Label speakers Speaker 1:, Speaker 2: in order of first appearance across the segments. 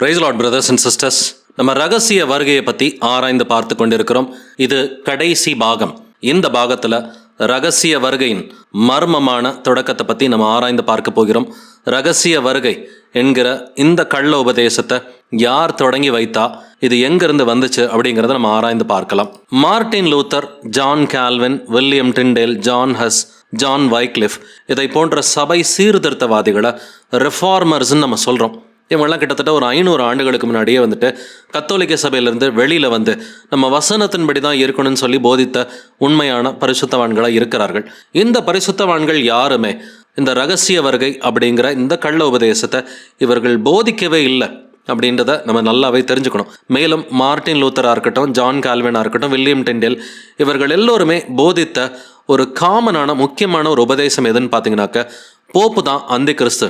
Speaker 1: Praise lord brothers and sisters நம்ம ரகசிய வருகையை பற்றி ஆராய்ந்து பார்த்து கொண்டிருக்கிறோம். இது கடைசி பாகம். இந்த பாகத்தில் ரகசிய வருகையின் மர்மமான தொடக்கத்தை பற்றி நம்ம ஆராய்ந்து பார்க்க போகிறோம். ரகசிய வருகை என்கிற இந்த கள்ள உபதேசத்தை யார் தொடங்கி வைத்தா இது எங்கிருந்து வந்துச்சு அப்படிங்கிறத நம்ம ஆராய்ந்து பார்க்கலாம். Martin Luther John Calvin William Tyndale John Hus John Wycliffe இதை போன்ற சபை சீர்திருத்தவாதிகளை ரிஃபார்மர்ஸ்ன்னு நம்ம சொல்கிறோம் இவங்கெல்லாம் கிட்டத்தட்ட ஒரு ஐநூறு ஆண்டுகளுக்கு முன்னாடியே வந்துட்டு கத்தோலிக்க சபையிலேருந்து வெளியில் வந்து நம்ம வசனத்தின்படி தான் இருக்கணும்னு சொல்லி போதித்த உண்மையான பரிசுத்தவான்களாக இருக்கிறார்கள். இந்த பரிசுத்தவான்கள் யாருமே? இந்த ரகசிய வருகை அப்படிங்கிற இந்த கள்ள உபதேசத்தை இவர்கள் போதிக்கவே இல்லை அப்படின்றத நம்ம நல்லாவே தெரிஞ்சுக்கணும். மேலும் மார்ட்டின் லூத்தராக இருக்கட்டும் ஜான் கால்வினாக இருக்கட்டும் வில்லியம் டெண்டேல் இவர்கள் எல்லோருமே போதித்த ஒரு காமனான முக்கியமான ஒரு உபதேசம் எதுன்னு பார்த்தீங்கன்னாக்க போப்பு தான் அந்தி கிறிஸ்து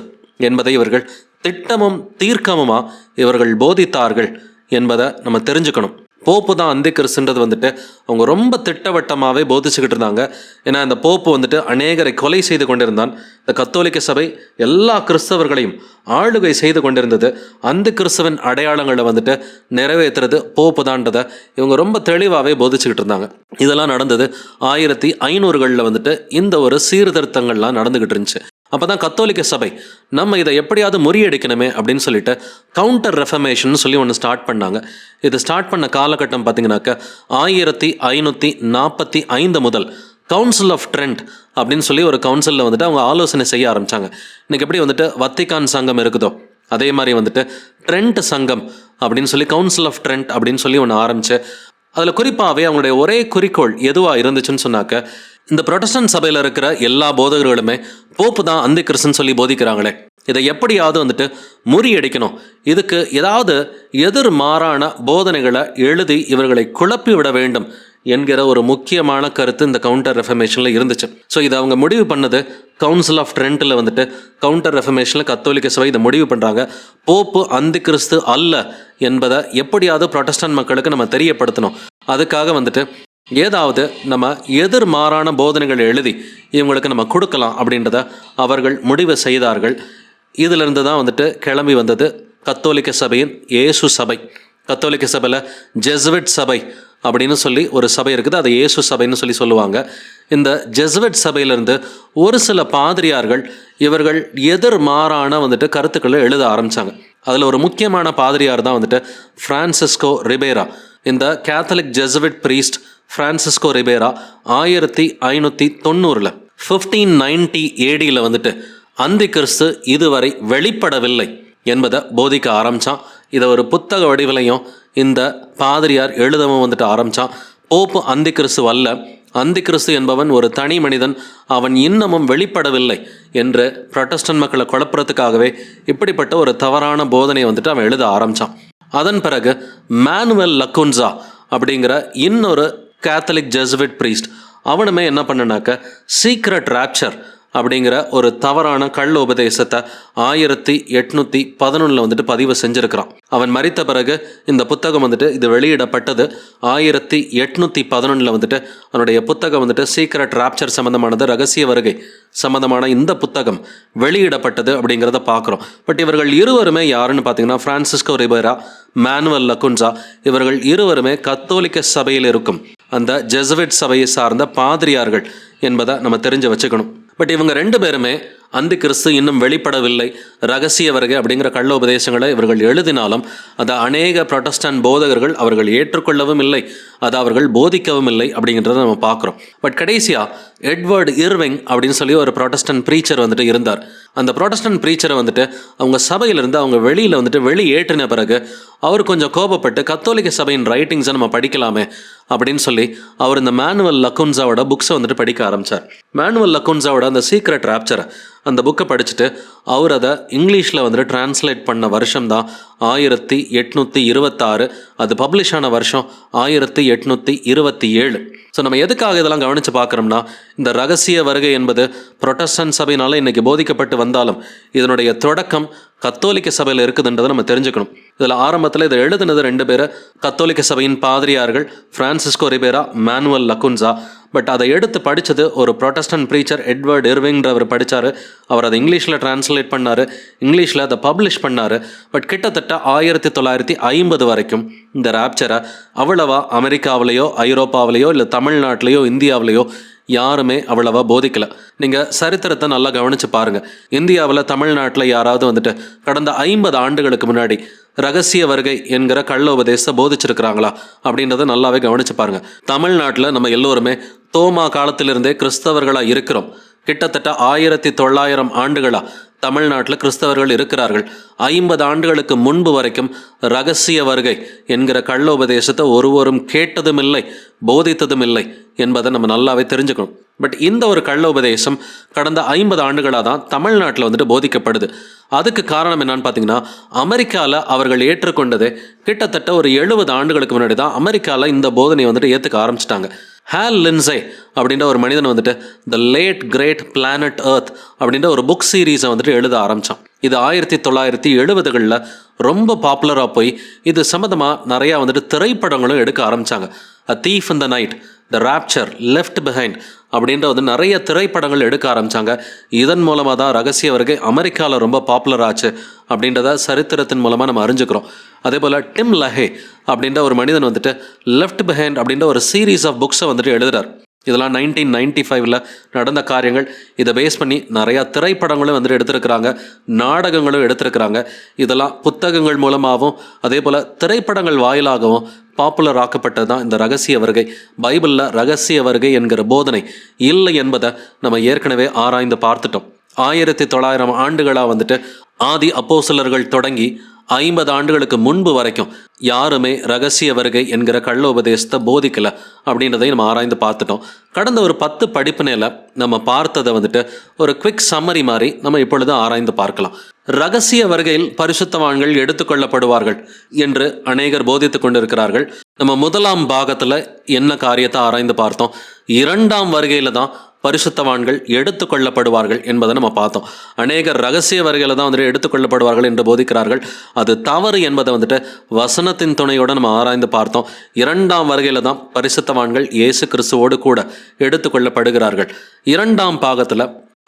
Speaker 1: என்பதை இவர்கள் திட்டமும் தீர்க்கமுமா இவர்கள் போதித்தார்கள் என்பதை நம்ம தெரிஞ்சுக்கணும். போப்பு தான் அந்தி கிறிஸ்துன்றது வந்துட்டு அவங்க ரொம்ப திட்டவட்டமாகவே போதிச்சுக்கிட்டு இருந்தாங்க. ஏன்னா இந்த போப்பு வந்துட்டு அநேகரை கொலை செய்து கொண்டிருந்தான். இந்த கத்தோலிக்க சபை எல்லா கிறிஸ்தவர்களையும் ஆளுகை செய்து கொண்டிருந்தது. அந்த கிறிஸ்தவன் அடையாளங்களை வந்துட்டு நிறைவேற்றுறது போப்பு தான்றதை இவங்க ரொம்ப தெளிவாகவே போதிச்சுக்கிட்டு இருந்தாங்க. இதெல்லாம் நடந்தது ஆயிரத்தி ஐநூறுகளில் வந்துட்டு இந்த ஒரு சீர்திருத்தங்கள்லாம் நடந்துக்கிட்டு இருந்துச்சு. அப்போ தான் கத்தோலிக்க சபை நம்ம இதை எப்படியாவது முறியடிக்கணுமே அப்படின்னு சொல்லிட்டு கவுண்டர் ரெஃபர்மேஷன் சொல்லி ஒன்று ஸ்டார்ட் பண்ணாங்க. இது ஸ்டார்ட் பண்ண காலகட்டம் பார்த்தீங்கன்னாக்க ஆயிரத்தி ஐநூற்றி நாற்பத்தி ஐந்து முதல் கவுன்சில் ஆஃப் ட்ரெண்ட் அப்படின்னு சொல்லி ஒரு கவுன்சிலில் வந்துட்டு அவங்க ஆலோசனை செய்ய ஆரம்பித்தாங்க இன்றைக்கி எப்படி வந்துட்டு வத்திகான் சங்கம் இருக்குதோ அதே மாதிரி வந்துட்டு ட்ரெண்ட் சங்கம் அப்படின்னு சொல்லி கவுன்சில் ஆஃப் ட்ரெண்ட் அப்படின்னு சொல்லி ஒன்று ஆரம்பித்து அதில் குறிப்பாகவே அவங்களுடைய ஒரே குறிக்கோள் எதுவாக இருந்துச்சுன்னு சொன்னாக்க இந்த ப்ரொடஸ்டன்ட் சபையில் இருக்கிற எல்லா போதகர்களுமே போப்பு தான் அந்தி கிறிஸ்துன்னு சொல்லி போதிக்கிறாங்களே. இதை எப்படியாவது வந்துட்டு முறியடிக்கணும். இதுக்கு ஏதாவது எதிர்மாறான போதனைகளை எழுதி இவர்களை குழப்பி விட வேண்டும் என்கிற ஒரு முக்கியமான கருத்து இந்த கவுண்டர் ரெஃபர்மேஷனில் இருந்துச்சு. ஸோ இதை அவங்க முடிவு பண்ணது கவுன்சில் ஆஃப் ட்ரெண்ட்டில் வந்துட்டு கவுண்டர் ரெஃபர்மேஷனில் கத்தோலிக்க சபை இதை முடிவு பண்ணுறாங்க போப்பு அந்தி கிறிஸ்து அல்ல என்பதை எப்படியாவது ப்ரொட்டஸ்டன்ட் மக்களுக்கு நம்ம தெரியப்படுத்தணும். அதுக்காக வந்துட்டு ஏதாவது நம்ம எதிர்மாறான போதனைகள் எழுதி இவங்களுக்கு நம்ம கொடுக்கலாம் அப்படின்றத அவர்கள் முடிவு செய்தார்கள். இதிலிருந்து தான் வந்துட்டு கிளம்பி வந்தது கத்தோலிக்க சபையின் இயேசு சபை. கத்தோலிக்க சபையில் ஜெஸ்விட் சபை அப்படின்னு சொல்லி ஒரு சபை இருக்குது. அதை இயேசு சபைன்னு சொல்லி சொல்லுவாங்க. இந்த ஜெஸ்வெட் சபையிலிருந்து ஒரு சில பாதிரியார்கள் இவர்கள் எதிர்மாறான வந்துட்டு கருத்துக்களை எழுத ஆரம்பித்தாங்க அதில் ஒரு முக்கியமான பாதிரியார் தான் வந்துட்டு ஃப்ரான்சிஸ்கோ ரிபேரா. இந்த Catholic Jesuit priest Francisco Ribera ஆயிரத்தி ஐநூற்றி தொண்ணூறில் ஃபிஃப்டீன் நைன்டி ஏடியில் வந்துட்டு அந்தி கிறிஸ்து இதுவரை வெளிப்படவில்லை என்பதை போதிக்க ஆரம்பித்தான் இதை ஒரு புத்தக வடிவிலையும் இந்த பாதிரியார் எழுதவும் வந்துட்டு ஆரம்பித்தான் போப்பு அந்தி கிறிஸ்து அல்ல. அந்தி கிறிஸ்து என்பவன் ஒரு தனி மனிதன். அவன் இன்னமும் வெளிப்படவில்லை என்று ப்ரொட்டஸ்டன் மக்களை குழப்புறதுக்காகவே இப்படிப்பட்ட ஒரு தவறான போதனையை வந்துட்டு அவன் எழுத ஆரம்பித்தான் அதன் பிறகு மேனுவல் லக்குன்சா அப்படிங்கிற இன்னொரு கேத்தலிக் ஜெசுவிட் பிரீஸ்ட் அவனுமே என்ன பண்ணனாக்க சீக்ரெட் ராப்சர் அப்படிங்கிற ஒரு தவறான கள்ள உபதேசத்தை ஆயிரத்தி எட்நூற்றி பதினொன்றில் வந்துட்டு பதிவு செஞ்சுருக்கிறான். அவன் மறித்த பிறகு இந்த புத்தகம் வந்துட்டு இது வெளியிடப்பட்டது ஆயிரத்தி எட்நூத்தி பதினொன்றில் வந்துட்டு அவனுடைய புத்தகம் வந்துட்டு சீக்ரெட் ராப்சர் சம்மந்தமானது ரகசிய வருகை சம்மந்தமான இந்த புத்தகம் வெளியிடப்பட்டது அப்படிங்கிறத பார்க்குறோம். பட் இவர்கள் இருவருமே யாருன்னு பார்த்தீங்கன்னா ஃப்ரான்சிஸ்கோ ரிபேரா மேனுவல் லக்குன்சா இவர்கள் இருவருமே கத்தோலிக்க சபையில் இருக்கும். அந்த ஜெசுவிட் சபையை சார்ந்த பாதிரியார்கள் என்பதை நம்ம தெரிஞ்சு வச்சுக்கணும். பட் இவங்க ரெண்டு பேருமே அந்த கிறிஸ்து இன்னும் வெளிப்படவில்லை. ரகசிய வருகை அப்படிங்கிற கள்ள உபதேசங்களை இவர்கள் எழுதினாலும் அதை அநேக ப்ரொட்டஸ்டன்ட் போதகர்கள் அவர்கள் ஏற்றுக்கொள்ளவும் இல்லை அதை அவர்கள் போதிக்கவும் இல்லை அப்படிங்கிறத நம்ம பார்க்குறோம். பட் கடைசியாக எட்வர்டு இர்விங் அப்படின்னு சொல்லி ஒரு ப்ரொட்டஸ்டன்ட் ப்ரீச்சர் வந்துட்டு இருந்தார். அந்த ப்ரொடஸ்டன்ட் ப்ரீச்சரை வந்துட்டு அவங்க சபையிலிருந்து அவங்க வெளியில் வந்துட்டு வெளி ஏற்றின பிறகு அவர் கொஞ்சம் கோபப்பட்டு கத்தோலிக்க சபையின் ரைட்டிங்ஸை நம்ம படிக்கலாமே அப்படின்னு சொல்லி அவர் இந்த மேனுவல் லக்குன்ஸாவோட புக்ஸை வந்துட்டு படிக்க ஆரம்பித்தார் மேனுவல் லக்குன்ஸாவோட அந்த சீக்ரெட் ராப்சரை அந்த புக்கை படிச்சுட்டு அவர் அதை இங்கிலீஷில் வந்துட்டு டிரான்ஸ்லேட் பண்ண வருஷம் தான் ஆயிரத்தி எட்நூற்றி இருபத்தாறு. அது பப்ளிஷ் ஆன வருஷம் ஆயிரத்தி எட்நூற்றி இருபத்தி ஏழு. ஸோ நம்ம எதுக்காக இதெல்லாம் கவனித்து பார்க்குறோம்னா இந்த ரகசிய வருகை என்பது புரொட்டஸ்டன் சபையினால் இன்றைக்கி போதிக்கப்பட்டு வந்தாலும் இதனுடைய தொடக்கம் கத்தோலிக்க சபையில் இருக்குதுன்றதை நம்ம தெரிஞ்சுக்கணும். இதில் ஆரம்பத்தில் இதை எழுதுனது ரெண்டு பேர் கத்தோலிக்க சபையின் பாதிரியார்கள் Francisco Ribera Manuel Lacunza. But அதை எடுத்து படித்தது ஒரு ப்ரொட்டஸ்டன்ட் ப்ரீச்சர் எட்வர்ட் இர்விங்ன்றவர் படித்தார் அவர் அதை இங்கிலீஷில் டிரான்ஸ்லேட் பண்ணார். இங்கிலீஷில் அதை பப்ளிஷ் பண்ணார். பட் கிட்டத்தட்ட ஆயிரத்தி தொள்ளாயிரத்தி ஐம்பது வரைக்கும் இந்த ராப்சரை அவ்வளவா அமெரிக்காவிலேயோ ஐரோப்பாவிலேயோ இல்லை தமிழ்நாட்டிலேயோ இந்தியாவிலேயோ யாருமே அவ்வளவா போதிக்கல. நீங்கள் சரித்திரத்தை நல்லா கவனிச்சு பாருங்க. இந்தியாவில் தமிழ்நாட்டில் யாராவது வந்துட்டு கடந்த ஐம்பது ஆண்டுகளுக்கு முன்னாடி ரகசிய வருகை என்கிற கள்ள உபதேசத்தை போதிச்சிருக்கிறாங்களா அப்படின்றத நல்லாவே கவனிச்சு பாருங்க. தமிழ்நாட்டில் நம்ம எல்லோருமே தோமா காலத்திலிருந்தே கிறிஸ்தவர்களாக இருக்கிறோம். கிட்டத்தட்ட ஆயிரத்தி தொள்ளாயிரம் ஆண்டுகளாக தமிழ்நாட்டில் கிறிஸ்தவர்கள் இருக்கிறார்கள். ஐம்பது ஆண்டுகளுக்கு முன்பு வரைக்கும் ரகசிய வருகை என்கிற கள்ள உபதேசத்தை ஒருவரும் கேட்டதும் இல்லை போதித்ததும் இல்லை என்பதை நம்ம நல்லாவே தெரிஞ்சுக்கணும். பட் இந்த ஒரு கள்ள உபதேசம் கடந்த ஐம்பது ஆண்டுகளாக தான் தமிழ்நாட்டில் வந்துட்டு போதிக்கப்படுது. அதுக்கு காரணம் என்னன்னு பார்த்தீங்கன்னா அமெரிக்காவில் அவர்கள் ஏற்றுக்கொண்டது கிட்டத்தட்ட ஒரு எழுபது ஆண்டுகளுக்கு முன்னாடி தான் அமெரிக்காவில் இந்த போதனையை வந்துட்டு ஏற்றுக்க ஆரம்பிச்சிட்டாங்க. ஹேல் லின்சே அப்படின்ற ஒரு மனிதன் வந்துட்டு the late great planet earth அப்படின்ற ஒரு புக் சீரீஸை வந்துட்டு எழுத ஆரம்பித்தான் இது ஆயிரத்தி தொள்ளாயிரத்தி எழுபதுகளில் ரொம்ப பாப்புலராக போய் இது சம்மந்தமாக நிறையா வந்துட்டு திரைப்படங்களும் எடுக்க ஆரம்பித்தாங்க a thief in the night the rapture left behind அப்படின்ற வந்து நிறைய திரைப்படங்கள் எடுக்க ஆரம்பித்தாங்க இதன் மூலமாக தான் ரகசிய வருகை அமெரிக்காவில் ரொம்ப பாப்புலர் ஆச்சு அப்படின்றத சரித்திரத்தின் மூலமாக நம்ம அறிஞ்சுக்கிறோம். அதே போல் டிம் லஹே அப்படின்ற ஒரு மனிதன் வந்துட்டு லெஃப்ட் பிஹைண்ட் அப்படின்ற ஒரு சீரீஸ் ஆஃப் புக்ஸை வந்துட்டு எழுதுறார். இதெல்லாம் நைன்டீன் நைன்டி ஃபைவ்ல நடந்த காரியங்கள். இதை பேஸ் பண்ணி நிறையா திரைப்படங்களும் வந்துட்டு எடுத்திருக்கிறாங்க. நாடகங்களும் எடுத்திருக்கிறாங்க. இதெல்லாம் புத்தகங்கள் மூலமாகவும் அதே போல் திரைப்படங்கள் வாயிலாகவும் பாப்புலர் ஆக்கப்பட்டது தான் இந்த ரகசிய வருகை. பைபிளில் ரகசிய வருகை என்கிற போதனை இல்லை என்பதை நம்ம ஏற்கனவே ஆராய்ந்து பார்த்துட்டோம். ஆயிரத்தி தொள்ளாயிரம் ஆண்டுகளாக வந்துட்டு ஆதி அப்போசலர்கள் தொடங்கி ஐம்பது ஆண்டுகளுக்கு முன்பு வரைக்கும் யாருமே ரகசிய வருகை என்கிற கள்ள உபதேசத்தை போதிக்கல அப்படின்றதை நம்ம ஆராய்ந்து பார்த்துட்டோம். கடந்த ஒரு பத்து படிப்பினையில் நம்ம பார்த்ததை வந்துட்டு ஒரு குவிக் சம்மரி மாதிரி நம்ம இப்பொழுது ஆராய்ந்து பார்க்கலாம். ரகசிய வருகையில் பரிசுத்தவான்கள் எடுத்துக்கொள்ளப்படுவார்கள் என்று அநேகர் போதித்து கொண்டிருக்கிறார்கள். நம்ம முதலாம் பாகத்தில் என்ன காரியத்தை ஆராய்ந்து பார்த்தோம். இரண்டாம் வருகையில் தான் பரிசுத்தவான்கள் எடுத்துக்கொள்ளப்படுவார்கள் என்பதை நம்ம பார்த்தோம். அநேகர் ரகசிய வரிகளை தான் வந்துட்டு எடுத்துக்கொள்ளப்படுவார்கள் என்று போதிக்கிறார்கள். அது தவறு என்பதை வந்துட்டு வசனத்தின் துணையோடு நம்ம ஆராய்ந்து பார்த்தோம். இரண்டாம் வருகையில் தான் பரிசுத்தவான்கள் இயேசு கிறிஸ்துவோடு கூட எடுத்துக்கொள்ளப்படுகிறார்கள். இரண்டாம் பாகத்தில்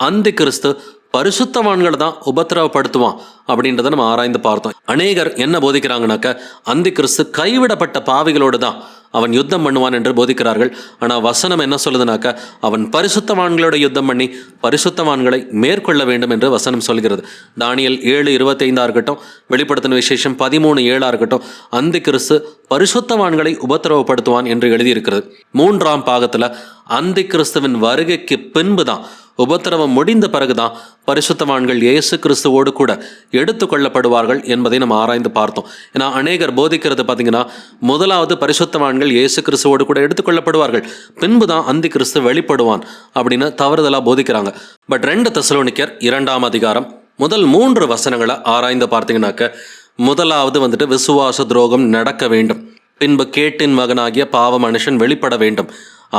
Speaker 1: அந்தி கிறிஸ்து பரிசுத்தவான்களை தான் உபத்திரவப்படுத்துவான் அப்படின்றத நம்ம ஆராய்ந்து பார்த்தோம். அநேகர் என்ன போதிக்கிறாங்கனாக்க அந்தி கிறிஸ்து கைவிடப்பட்ட பாவிகளோடு தான் அவன் யுத்தம் பண்ணுவான் என்று போதிக்கிறார்கள். ஆனால் வசனம் என்ன சொல்லுதுனாக்க அவன் பரிசுத்தவான்களோட யுத்தம் பண்ணி பரிசுத்தவான்களை மேற்கொள்ள வேண்டும் என்று வசனம் சொல்கிறது. தானியல் ஏழு இருபத்தைந்தாக இருக்கட்டும் வெளிப்படுத்தின விசேஷம் பதிமூணு ஏழாக இருக்கட்டும் அந்த கிறிஸ்து பரிசுத்தவான்களை உபத்திரவப்படுத்துவான் என்று எழுதியிருக்கிறது. மூன்றாம் பாகத்தில் அந்த கிறிஸ்துவின் வருகைக்கு பின்பு தான் உபத்திரவம் முடிந்த பிறகுதான் பரிசுத்தவான்கள் இயேசு கிறிஸ்துவோடு கூட எடுத்துக்கொள்ளப்படுவார்கள் என்பதை நம்ம ஆராய்ந்து பார்த்தோம். ஏன்னா அநேகர் போதிக்கிறது பார்த்தீங்கன்னா முதலாவது பரிசுத்தவான்கள் இயேசு கிறிஸ்துவோடு கூட எடுத்துக்கொள்ளப்படுவார்கள் பின்பு தான் அந்தி கிறிஸ்து வெளிப்படுவான் அப்படின்னு தவறுதலாக போதிக்கிறாங்க. பட் ரெண்டு தசலோனிக்கர் இரண்டாம் அதிகாரம் முதல் மூன்று வசனங்களை ஆராய்ந்து பார்த்தீங்கன்னாக்க முதலாவது வந்துட்டு விசுவாச துரோகம் நடக்க வேண்டும். பின்பு கேட்டின் மகனாகிய பாவ மனுஷன் வெளிப்பட வேண்டும்.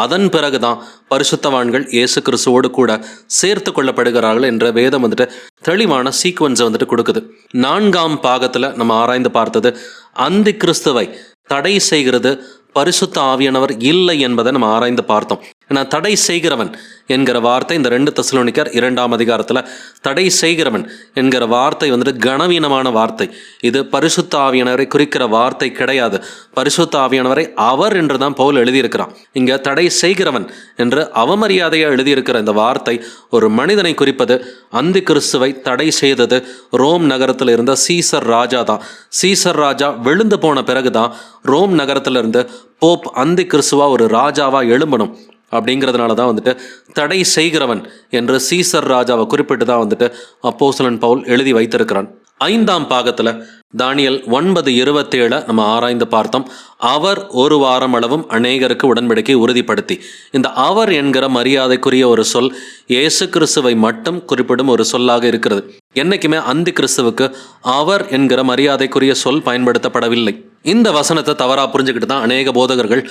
Speaker 1: அதன் பிறகுதான் பரிசுத்தவான்கள் இயேசு கிறிஸ்துவோடு கூட சேர்த்து கொள்ளப்படுகிறார்கள் என்ற வேதம் வந்துட்டு தெளிவான சீக்வன்ஸை வந்துட்டு கொடுக்குது. நான்காம் பாகத்தில் நம்ம ஆராய்ந்து பார்த்தது அந்தி கிறிஸ்துவை தடை செய்கிறது பரிசுத்த ஆவியானவர் இல்லை என்பதை நம்ம ஆராய்ந்து பார்த்தோம். ஏன்னா தடை செய்கிறவன் என்கிற வார்த்தை இந்த ரெண்டு தசலோனிக்கர் இரண்டாம் அதிகாரத்தில் தடை செய்கிறவன் என்கிற வார்த்தை வந்துட்டு கனவீனமான வார்த்தை. இது பரிசுத்த ஆவியானவரை குறிக்கிற வார்த்தை கிடையாது. பரிசுத்த ஆவியானவரை அவர் என்று தான் பவுல் எழுதியிருக்கிறான். இங்கே தடை செய்கிறவன் என்று அவமரியாதையாக எழுதியிருக்கிற இந்த வார்த்தை ஒரு மனிதனை குறிப்பது அந்தி கிறிஸ்துவை தடை செய்தது ரோம் நகரத்தில் இருந்த சீசர் ராஜா தான். சீசர் ராஜா விழுந்து போன பிறகுதான் ரோம் நகரத்திலிருந்து போப் அந்தி கிறிஸ்துவா ஒரு ராஜாவா எழும்பணும். அப்படிங்கிறதுனால தான் வந்துட்டு தடை செய்கிறவன் என்று சீசர் ராஜாவை குறிப்பிட்டு தான் வந்துட்டு அப்போசலன் பவுல் எழுதி வைத்திருக்கிறான். ஐந்தாம் பாகத்தில் தானியல் ஒன்பது இருபத்தேழை நம்ம ஆராய்ந்து பார்த்தோம். அவர் ஒரு வாரம் அளவும் அநேகருக்கு உடன்படிக்கை உறுதிப்படுத்தி. இந்த அவர் என்கிற மரியாதைக்குரிய ஒரு சொல் இயேசு கிறிஸ்துவை மட்டும் குறிப்பிடும் ஒரு சொல்லாக இருக்கிறது. என்றைக்குமே அந்தி கிறிஸ்துவுக்கு அவர் என்கிற மரியாதைக்குரிய சொல் பயன்படுத்தப்படவில்லை. இந்த வசனத்தை தவறாக புரிஞ்சுக்கிட்டு தான் அநேக போதகர்கள்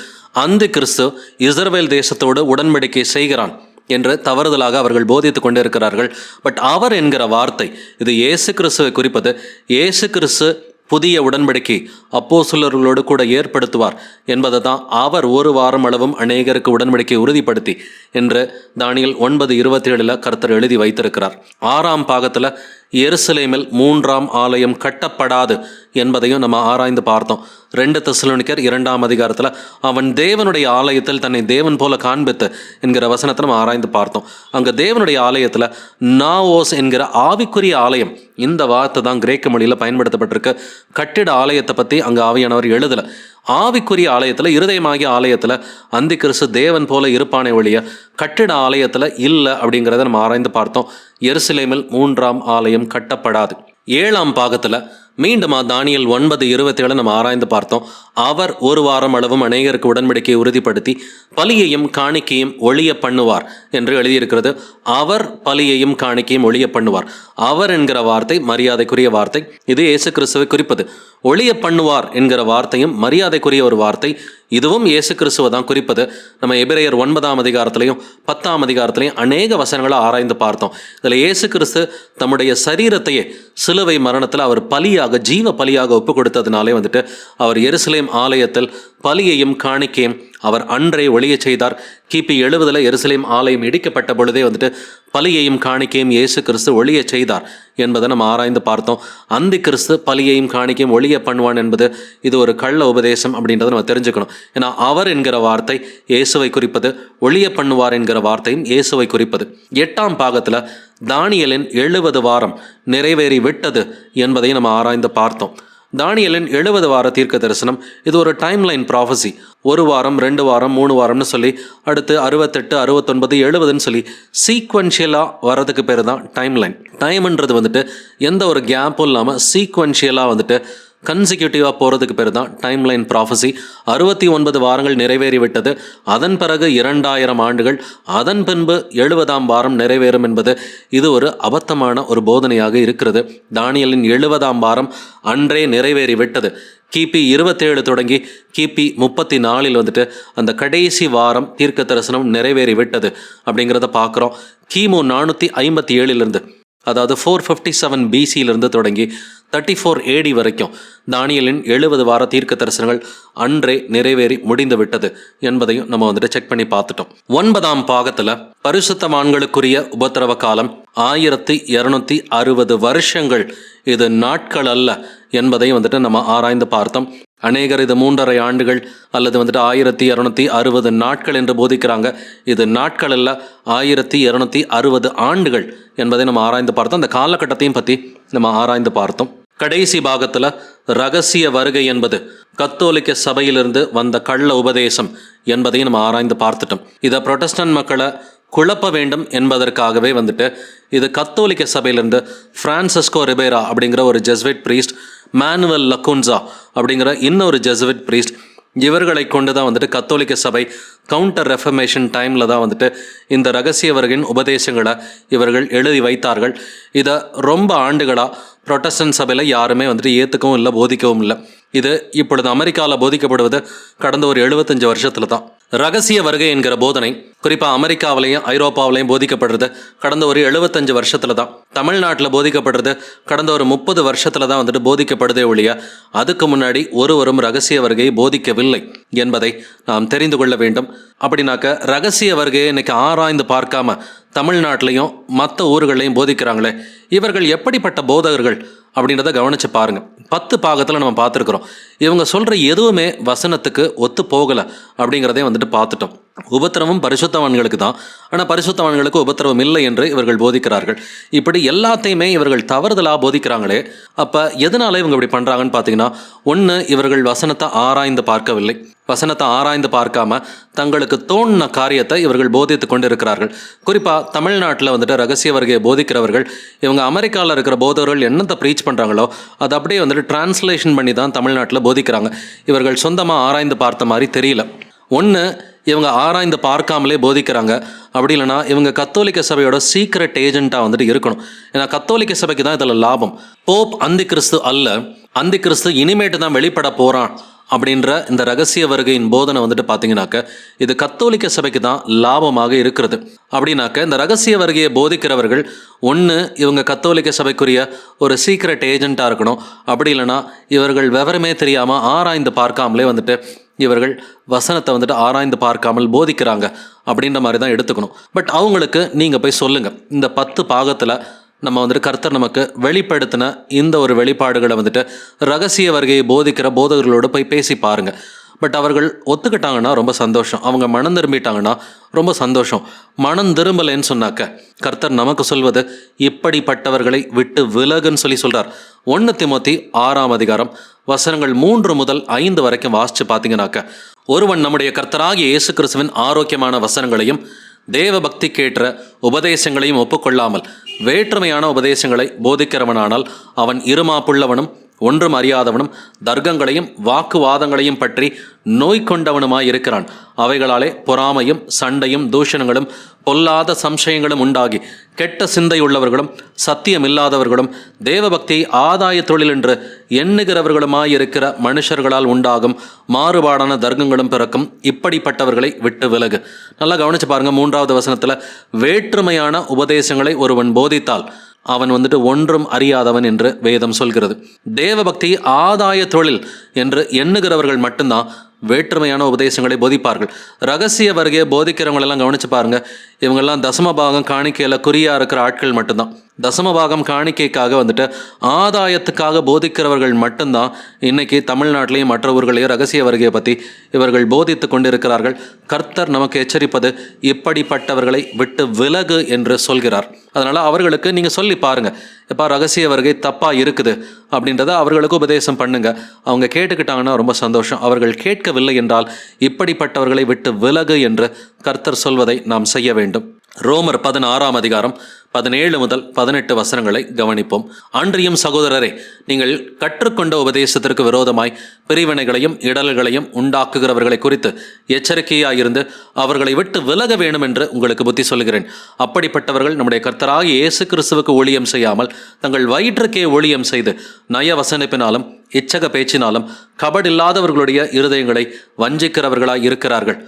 Speaker 1: அந்தி கிறிஸ்து இஸ்ரவேல் தேசத்தோடு உடன்படிக்கை செய்கிறான். என்று தவறுதலாக அவர்கள் போதித்துக் கொண்டிருக்கிறார்கள். பட் அவர் என்கிற வார்த்தை இது இயேசு கிறிஸ்துவை குறிப்பது இயேசு கிறிஸ்து புதிய உடன்படிக்கை அப்போஸ்தலர்களோடு கூட ஏற்படுத்துவார் என்பதை தான் அவர் ஒரு வாரம் அளவும் அநேகருக்கு உடன்படிக்கை உறுதிப்படுத்தி என்று தானியல் ஒன்பது இருபத்தி ஏழில் கர்த்தர் எழுதி வைத்திருக்கிறார். ஆறாம் பாகத்தில் எருசலேமில் மூன்றாம் ஆலயம் கட்டப்படாது என்பதையும் நம்ம ஆராய்ந்து பார்த்தோம். ரெண்டு தெசலோனிக்கர் இரண்டாம் அதிகாரத்தில் அவன் தேவனுடைய ஆலயத்தில் தன்னை தேவன் போல காண்பித்து என்கிற வசனத்தை நம்ம ஆராய்ந்து பார்த்தோம். அங்கே தேவனுடைய ஆலயத்தில் நாவோஸ் என்கிற ஆவிக்குரிய ஆலயம் இந்த வார்த்தை தான் கிரேக்க மொழியில் பயன்படுத்தப்பட்டிருக்கு. கட்டிட ஆலயத்தை பற்றி அங்கே ஆவியானவர் எழுதலை. ஆவிக்குரிய ஆலயத்தில் இருதயமாகிய ஆலயத்தில் அந்தி கிறிஸ்து தேவன் போல இருப்பானே ஒழிய கட்டிட ஆலயத்தில் இல்லை அப்படிங்கிறத நம்ம ஆராய்ந்து பார்த்தோம். எருசலேமில் மூன்றாம் ஆலயம் கட்டப்படாது. ஏழாம் பாகத்தில் மீண்டும் தானியல் ஒன்பது இருபத்தேழு நம்ம ஆராய்ந்து பார்த்தோம். அவர் ஒரு வாரம் அளவும் அநேகருக்கு உடன்படிக்கையை உறுதிப்படுத்தி பலியையும் காணிக்கையும் ஒளிய பண்ணுவார் என்று எழுதியிருக்கிறது. அவர் பலியையும் காணிக்கையும் ஒளிய பண்ணுவார். அவர் என்கிற வார்த்தை மரியாதைக்குரிய வார்த்தை. இது இயேசு கிறிஸ்துவை குறிப்பது. ஒளிய பண்ணுவார் என்கிற வார்த்தையும் மரியாதைக்குரிய ஒரு வார்த்தை. இதுவும் இயேசு கிறிஸ்துவை தான் குறிப்பது. நம்ம எபிரேயர் ஒன்பதாம் அதிகாரத்திலையும் பத்தாம் அதிகாரத்திலையும் அநேக வசனங்களை ஆராய்ந்து பார்த்தோம். இதில் இயேசு கிறிஸ்து தம்முடைய சரீரத்தையே சிலுவை மரணத்தில் அவர் பலியாக ஜீவ பலியாக ஒப்பு கொடுத்ததுனாலே வந்துட்டு அவர் எருசலேம் ஆலயத்தில் பலியையும் காணிக்கையும் அவர் அன்றை ஒளிய செய்தார். கிபி எழுபதில் எருசலேம் ஆலயம் இடிக்கப்பட்ட பொழுதே வந்துட்டு பலியையும் காணிக்கையும் இயேசு கிறிஸ்து ஒளிய செய்தார் என்பதை நம்ம ஆராய்ந்து பார்த்தோம். அந்தி கிறிஸ்து பலியையும் காணிக்கையும் ஒளிய பண்ணுவான் என்பது இது ஒரு கள்ள உபதேசம் அப்படின்றத நம்ம தெரிஞ்சுக்கணும். ஏன்னா அவர் என்கிற வார்த்தை இயேசுவை குறிப்பது ஒளிய பண்ணுவார் என்கிற வார்த்தையும் இயேசுவை குறிப்பது. எட்டாம் பாகத்தில் தானியலின் எழுபது வாரம் நிறைவேறி விட்டது என்பதையும் நம்ம ஆராய்ந்து பார்த்தோம். தானியலின் எழுபது வார தீர்க்க தரிசனம். இது ஒரு டைம்லைன் ப்ராஃபஸி ஒரு வாரம் ரெண்டு வாரம் மூணு வாரம்னு சொல்லி அடுத்து அறுபத்தெட்டு அறுபத்தொன்பது எழுபதுன்னு சொல்லி சீக்வன்ஷியலாக வரதுக்கு பேர் தான் டைம்லைன் டைம்ன்றது வந்துட்டு எந்த ஒரு கேப்பும் இல்லாமல் சீக்வன்ஷியலாக வந்துட்டு கன்சிக்யூட்டிவாக போகிறதுக்கு பேர் தான் டைம்லைன் ப்ராஃபஸி அறுபத்தி ஒன்பது வாரங்கள் நிறைவேறிவிட்டது. அதன் பிறகு இரண்டாயிரம் ஆண்டுகள் அதன் பின்பு எழுபதாம் வாரம் நிறைவேறும் என்பது இது ஒரு அபத்தமான ஒரு போதனையாக இருக்கிறது. தானியலின் எழுபதாம் வாரம் அன்றே நிறைவேறிவிட்டது. கிபி இருபத்தேழு தொடங்கி கிபி முப்பத்தி நாலில் வந்துட்டு அந்த கடைசி வாரம் தீர்க்க தரிசனம் நிறைவேறி விட்டது அப்படிங்கிறத பார்க்குறோம். கிமு நானூற்றி ஐம்பத்தி ஏழிலிருந்து அதாவது ஃபோர் ஃபிஃப்டி செவன் பிசியிலிருந்து தொடங்கி தேர்ட்டி ஃபோர் ஏடி வரைக்கும் தானியலின் எழுபது வார தீர்க்க தரிசனங்கள் அன்றே நிறைவேறி முடிந்து விட்டது என்பதையும் நம்ம வந்துட்டு செக் பண்ணி பார்த்துட்டோம். ஒன்பதாம் பாகத்தில் பரிசுத்தமான்களுக்குரிய உபத்திரவ காலம் ஆயிரத்தி இரநூத்தி அறுபது வருஷங்கள். இது நாட்கள் அல்ல என்பதையும் வந்துட்டு நம்ம ஆராய்ந்து பார்த்தோம். அநேகர் இது மூன்றரை ஆண்டுகள் அல்லது வந்துட்டு ஆயிரத்தி இரநூத்தி அறுபது நாட்கள் என்று போதிக்கிறாங்க. இது நாட்கள் அல்ல ஆயிரத்தி இரநூத்தி அறுபது ஆண்டுகள் என்பதை நம்ம ஆராய்ந்து பார்த்தோம். அந்த காலகட்டத்தையும் பற்றி நம்ம ஆராய்ந்து பார்த்தோம். கடைசி பாகத்தில் ரகசிய வருகை என்பது கத்தோலிக்க சபையிலிருந்து வந்த கள்ள உபதேசம் என்பதையும் நம்ம ஆராய்ந்து பார்த்துட்டோம். இதை புரொட்டஸ்டன்ட் மக்களை குழப்ப வேண்டும் என்பதற்காகவே வந்துட்டு இது கத்தோலிக்க சபையிலிருந்து ஃப்ரான்சிஸ்கோ ரிபேரா அப்படிங்கிற ஒரு ஜெஸ்விட் பிரீஸ்ட் மேனுவல் லக்கோன்சா அப்படிங்கிற இன்னொரு ஜெஸ்விட் பிரீஸ்ட் இவர்களை கொண்டு தான் வந்துட்டு கத்தோலிக்க சபை கவுண்டர் ரெஃபர்மேஷன் டைமில் தான் வந்துட்டு இந்த ரகசிய வருகின் உபதேசங்களை இவர்கள் எழுதி வைத்தார்கள். இதை ரொம்ப ஆண்டுகளாக புரொட்டஸ்டன்ட் சபையில் யாருமே வந்துட்டு ஏற்றுக்கவும் இல்லை போதிக்கவும் இல்லை. இது இப்பொழுது அமெரிக்காவில் போதிக்கப்படுவது கடந்த ஒரு எழுபத்தஞ்சு வருஷத்தில் தான். ரகசிய வருகை என்கிற போதனை குறிப்பாக அமெரிக்காவிலையும் ஐரோப்பாவிலையும் போதிக்கப்படுறது கடந்த ஒரு எழுபத்தஞ்சு வருஷத்தில் தான். தமிழ்நாட்டில் போதிக்கப்படுறது கடந்த ஒரு முப்பது வருஷத்தில் தான் வந்துட்டு போதிக்கப்படுதே ஒழிய அதுக்கு முன்னாடி ஒருவரும் ரகசிய வருகையை போதிக்கவில்லை என்பதை நாம் தெரிந்து கொள்ள வேண்டும். அப்படின்னாக்க ரகசிய வருகையை இன்னைக்கு ஆராய்ந்து பார்க்காம தமிழ்நாட்டிலையும் மற்ற ஊர்களையும் போதிக்கிறாங்களே இவர்கள் எப்படிப்பட்ட போதகர்கள்? அப்படின்றத கவனித்து பாருங்கள் பத்து பாகத்தில் நம்ம பார்த்துருக்குறோம். இவங்க சொல்கிற எதுவுமே வசனத்துக்கு ஒத்து போகலை அப்படிங்கிறதே வந்துட்டு பார்த்துட்டோம். உபத்திரவம் பரிசுத்தவான்களுக்கு தான். ஆனால் பரிசுத்தவான்களுக்கு உபத்திரவம் இல்லை என்று இவர்கள் போதிக்கிறார்கள். இப்படி எல்லாத்தையுமே இவர்கள் தவறுதலாக போதிக்கிறாங்களே அப்போ எதனால இவங்க இப்படி பண்ணுறாங்கன்னு பார்த்தீங்கன்னா ஒன்று இவர்கள் வசனத்தை ஆராய்ந்து பார்க்கவில்லை. வசனத்தை ஆராய்ந்து பார்க்காம தங்களுக்கு தோணின காரியத்தை இவர்கள் போதித்து கொண்டு இருக்கிறார்கள் குறிப்பாக தமிழ்நாட்டில் வந்துட்டு ரகசிய வருகையை போதிக்கிறவர்கள் இவங்க அமெரிக்காவில் இருக்கிற போதவர்கள் என்னத்தை ப்ரீச் பண்ணுறாங்களோ அது அப்படியே வந்துட்டு டிரான்ஸ்லேஷன் பண்ணி தான் தமிழ்நாட்டில் போதிக்கிறாங்க. இவர்கள் சொந்தமாக ஆராய்ந்து பார்த்த மாதிரி தெரியல. ஒன்று இவங்க ஆராய்ந்து பார்க்காமலே போதிக்கிறாங்க. அப்படி இல்லைனா இவங்க கத்தோலிக்க சபையோட சீக்ரெட் ஏஜென்ட்டாக வந்துட்டு இருக்கணும். ஏன்னா கத்தோலிக்க சபைக்கு தான் இதில் லாபம். போப் அந்தி கிறிஸ்து அல்ல அந்தி கிறிஸ்து இனிமேட்டு தான் வெளிப்பட போகிறான் அப்படின்ற இந்த ரகசிய வருகையின் போதனை வந்துட்டு பார்த்தீங்கன்னாக்க இது கத்தோலிக்க சபைக்கு தான் லாபமாக இருக்கிறது. அப்படின்னாக்க இந்த ரகசிய வருகையை போதிக்கிறவர்கள் ஒன்று இவங்க கத்தோலிக்க சபைக்குரிய ஒரு சீக்ரெட் ஏஜெண்ட்டாக இருக்கணும். அப்படி இல்லைன்னா இவர்கள் விவரமே தெரியாமல் ஆராய்ந்து பார்க்காமலே வந்துட்டு இவர்கள் வசனத்தை வந்துட்டு ஆராய்ந்து பார்க்காமல் போதிக்கிறாங்க. அப்படின்ற மாதிரி தான் எடுத்துக்கணும். பட் அவங்களுக்கு நீங்கள் போய் சொல்லுங்கள் இந்த பத்து பாகத்தில் நம்ம வந்துட்டு கர்த்தர் நமக்கு வெளிப்படுத்தின இந்த ஒரு வெளிப்பாடுகளை வந்துட்டு ரகசிய வருகையை போதிக்கிற போதகர்களோடு போய் பேசி பாருங்க. பட் அவர்கள் ஒத்துக்கிட்டாங்கன்னா ரொம்ப சந்தோஷம். அவங்க மனம் திரும்பிட்டாங்கன்னா ரொம்ப சந்தோஷம். மனம் திரும்பலைன்னு சொன்னாக்க கர்த்தர் நமக்கு சொல்வது இப்படிப்பட்டவர்களை விட்டு விலகுன்னு சொல்லி சொல்கிறார் ஒன்று திமுத்தி ஆறாம் அதிகாரம் வசனங்கள் மூன்று முதல் ஐந்து வரைக்கும் வாசித்து பார்த்தீங்கன்னாக்க ஒருவன் நம்முடைய கர்த்தராகிய இயேசு கிறிஸ்துவின் ஆரோக்கியமான வசனங்களையும் தேவ கேட்ட உபதேசங்களையும் ஒப்புக்கொள்ளாமல் வேற்றுமையான உபதேசங்களை போதிக்கிறவனானால் அவன் இருமாப்புள்ளவனும் ஒன்றும் அறியாதவனும் தர்க்கங்களையும் வாக்குவாதங்களையும் பற்றி நோய் கொண்டவனுமாய் இருக்கிறான். அவைகளாலே பொறாமையும் சண்டையும் தூஷணங்களும் பொல்லாத சம்சயங்களும் உண்டாகி கெட்ட சிந்தையுள்ளவர்களும் சத்தியமில்லாதவர்களும் தேவபக்தியை ஆதாய தொழில் என்று எண்ணுகிறவர்களுமாயிருக்கிற மனுஷர்களால் உண்டாகும் மாறுபாடான தர்க்கங்களும் பிறக்கும் இப்படிப்பட்டவர்களை விட்டு விலகு. நல்லா கவனிச்சு பாருங்க மூன்றாவது வசனத்தில் வேற்றுமையான உபதேசங்களை ஒருவன் போதித்தால் அவன் வந்துட்டு ஒன்றும் அறியாதவன் என்று வேதம் சொல்கிறது. தேவபக்தி ஆதாய தொழில் என்று எண்ணுகிறவர்கள் மட்டும்தான் வேற்றுமையான உபதேசங்களை போதிப்பார்கள். ரகசிய வருகையை போதிக்கிறவங்களெல்லாம் கவனிச்சு பாருங்கள் இவங்கெல்லாம் தசம பாகம் காணிக்கையில் குறியாக இருக்கிற ஆட்கள் மட்டும்தான். தசமபாகம் காணிக்கைக்காக வந்துட்டு ஆதாயத்துக்காக போதிக்கிறவர்கள் மட்டும்தான் இன்னைக்கு தமிழ்நாட்டிலையும் மற்ற ஊர்களையும் ரகசிய வருகையை பற்றி இவர்கள் போதித்து கொண்டிருக்கிறார்கள். கர்த்தர் நமக்கு எச்சரிப்பது இப்படிப்பட்டவர்களை விட்டு விலகு என்று சொல்கிறார். அதனால் அவர்களுக்கு நீங்கள் சொல்லி பாருங்கள் இப்போ ரகசிய வருகை தப்பாக இருக்குது அப்படின்றத அவர்களுக்கு உபதேசம் பண்ணுங்கள் அவங்க கேட்டுக்கிட்டாங்கன்னா ரொம்ப சந்தோஷம். அவர்கள் கேட்கவில்லை என்றால் இப்படிப்பட்டவர்களை விட்டு விலகு என்று கர்த்தர் சொல்வதை நாம் செய்ய வேண்டும். ரோமர் பதினாறாம் அதிகாரம் பதினேழு முதல் பதினெட்டு வசனங்களை கவனிப்போம். அன்றியும் சகோதரரே நீங்கள் கற்றுக்கொண்ட உபதேசத்திற்கு விரோதமாய் பிரிவினைகளையும் இடல்களையும் உண்டாக்குகிறவர்களை குறித்து எச்சரிக்கையாயிருந்து அவர்களை விட்டு விலக வேண்டும் என்று உங்களுக்கு புத்தி சொல்கிறேன் அப்படிப்பட்டவர்கள் நம்முடைய கர்த்தராக இயேசு கிறிஸ்துவுக்கு ஊழியம் செய்யாமல் தங்கள் வயிற்றுக்கே ஊழியம் செய்து நய வசனிப்பினாலும் இச்சக பேச்சினாலும் கபடில்லாதவர்களுடைய இருதயங்களை வஞ்சிக்கிறவர்களாய் இருக்கிறார்கள்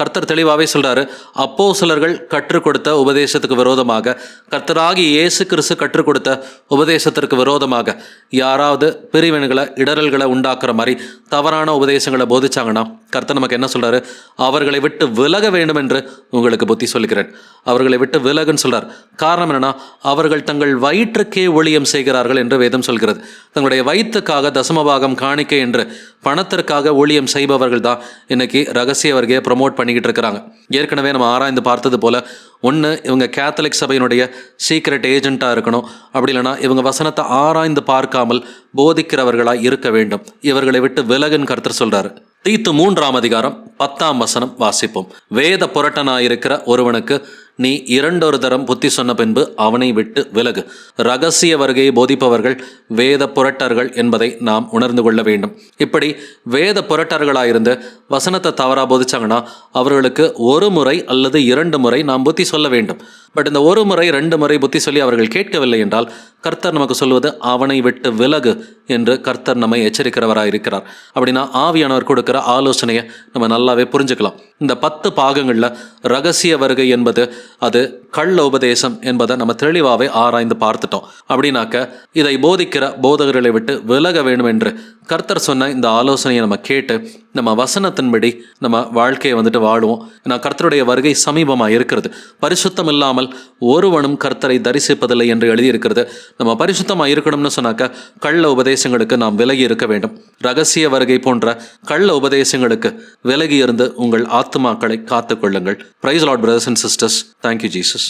Speaker 1: கர்த்தர் தெளிவாகவே சொல்கிறாரு அப்போ சிலர்கள் கற்றுக் கொடுத்த உபதேசத்துக்கு விரோதமாக கர்த்தராகி இயேசு கிறிஸ்து கற்றுக் கொடுத்த உபதேசத்திற்கு விரோதமாக யாராவது பிரிவினைகளை இடரல்களை உண்டாக்குற மாதிரி தவறான உபதேசங்களை போதிச்சாங்கன்னா கர்த்தர் நமக்கு என்ன சொல்கிறாரு அவர்களை விட்டு விலக வேண்டும் என்று உங்களுக்கு புத்தி சொல்லுகிறேன். அவர்களை விட்டு விலகுன்னு சொல்கிறார் காரணம் என்னென்னா அவர்கள் தங்கள் வயிற்றுக்கே ஒளியம் செய்கிறார்கள் என்று வேதம் சொல்கிறது. தங்களுடைய வயிற்றுக்காக தசமபாகம் காணிக்கை என்று பணத்திற்காக ஊழியம் செய்பவர்கள் தான் இன்னைக்கு ரகசிய வருகையை ப்ரொமோட் பண்ணிக்கிட்டு இருக்கிறாங்க. ஏற்கனவே நம்ம ஆராய்ந்து பார்த்தது போல் ஒன்று இவங்க கேத்தலிக் சபையினுடைய சீக்ரெட் ஏஜெண்ட்டாக இருக்கணும். அப்படி இல்லைன்னா இவங்க வசனத்தை ஆராய்ந்து பார்க்காமல் போதிக்கிறவர்களாக இருக்க வேண்டும். இவர்களை விட்டு விலகுன்னு கருத்தர் சொல்கிறாரு தீத்து மூன்றாம் அதிகாரம் பத்தாம் வசனம் வாசிப்போம். வேத புரட்டனாயிருக்கிற ஒருவனுக்கு நீ இரண்டொரு தரம் புத்தி சொன்ன பின்பு அவனை விட்டு விலகு. ரகசிய வருகையை போதிப்பவர்கள் வேத புரட்டர்கள் என்பதை நாம் உணர்ந்து கொள்ள வேண்டும். இப்படி வேத புரட்டர்களாயிருந்து வசனத்தை தவறாக போதிச்சாங்கன்னா அவர்களுக்கு ஒரு முறை அல்லது இரண்டு முறை நாம் புத்தி சொல்ல வேண்டும். பட் இந்த ஒரு முறை ரெண்டு முறை புத்தி சொல்லி அவர்கள் கேட்கவில்லை என்றால் கர்த்தர் நமக்கு சொல்வது அவனை விட்டு விலகு. என்று கர்த்தர் நம்மை எச்சரிக்கிறவராக இருக்கிறார் அப்படின்னா ஆவியானவர் கொடுக்கிற ஆலோசனையை நம்ம நல்லாவே புரிஞ்சுக்கலாம். இந்த பத்து பாகங்களில் ரகசிய வருகை என்பது அது கள்ள உபதேசம் என்பதை நம்ம தெளிவாகவே ஆராய்ந்து பார்த்துட்டோம். அப்படின்னாக்க இதை போதிக்கிற போதகர்களை விட்டு விலக வேண்டும் என்று கர்த்தர் சொன்ன இந்த ஆலோசனையை நம்ம கேட்டு நம்ம வசனத்தின்படி நம்ம வாழ்க்கையை வந்துட்டு வாழுவோம். ஏன்னா கர்த்தருடைய வருகை சமீபமாக இருக்கிறது. பரிசுத்தம் இல்லாமல் ஒருவனும் கர்த்தரை தரிசிப்பதில்லை என்று எழுதியிருக்கிறது. நம்ம பரிசுத்தமாக இருக்கணும்னு சொன்னாக்க கள்ள உபதேசங்களுக்கு நாம் விலகி இருக்க வேண்டும். ரகசிய வருகை போன்ற கள்ள உபதேசங்களுக்கு விலகி இருந்து உங்கள் ஆத்துமாக்களை காத்துக்கொள்ளுங்கள். Praise lord brothers and sisters thank you Jesus